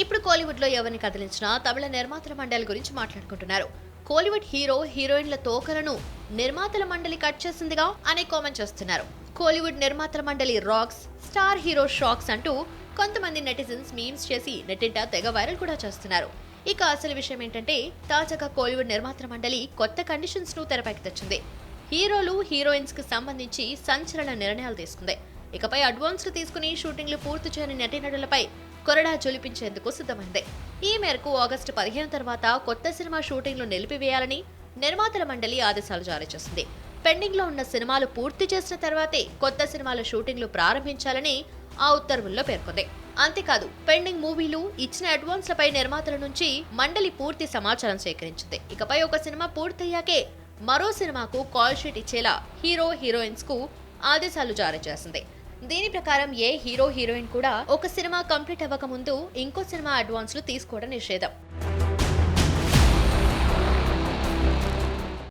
ఇప్పుడు కోలీవుడ్లో ఎవరిని కదిలించినా తమిళ నిర్మాతల మండలి గురించి మాట్లాడుకుంటున్నారు. కోలీవుడ్ హీరో హీరోయిన్ల తోకలను నిర్మాతల మండలి కట్ చేసిందిగా అనే కామెంట్ చేస్తున్నారు. కోలీవుడ్ నిర్మాతల మండలి రాక్స్ స్టార్ హీరో షాక్స్ అంటూ కొంతమంది నెటిజన్స్ మీమ్స్ చేసి నెట్టింట తెగ వైరల్ కూడా చేస్తున్నారు. ఇక అసలు విషయం ఏంటంటే తాజాగా కోలీవుడ్ నిర్మాతల మండలి కొత్త కండిషన్స్ను తెరపైకి తెచ్చింది. హీరోలు హీరోయిన్స్కి సంబంధించి సంచలన నిర్ణయాలు తీసుకుంది. ఇకపై అడ్వాన్స్లు తీసుకుని షూటింగ్లు పూర్తి చేయని నటీనటులపై కొరడా జొలిపించేందుకు సిద్ధమైంది. ఈ మేరకు ఆగస్టు పదిహేను తర్వాత కొత్త సినిమా షూటింగ్లు నిలిపివేయాలని నిర్మాతల మండలి ఆదేశాలు జారీ చేసింది. పెండింగ్లో ఉన్న సినిమాలు పూర్తి చేసిన తర్వాతే కొత్త సినిమాల షూటింగ్లు ప్రారంభించాలని ఆ ఉత్తర్వుల్లో పేర్కొంది. అంతేకాదు పెండింగ్ మూవీలు ఇచ్చిన అడ్వాన్స్లపై నిర్మాతల నుంచి మండలి పూర్తి సమాచారం సేకరించింది. ఇకపై ఒక సినిమా పూర్తయ్యాకే మరో సినిమాకు కాల్ షీట్ ఇచ్చేలా హీరో హీరోయిన్స్కు ఆదేశాలు జారీ చేసింది. దీని ప్రకారం ఏ హీరో హీరోయిన్ కూడా ఒక సినిమా కంప్లీట్ అవ్వక ముందు ఇంకో సినిమా అడ్వాన్స్లు తీసుకోవడం నిషేధం.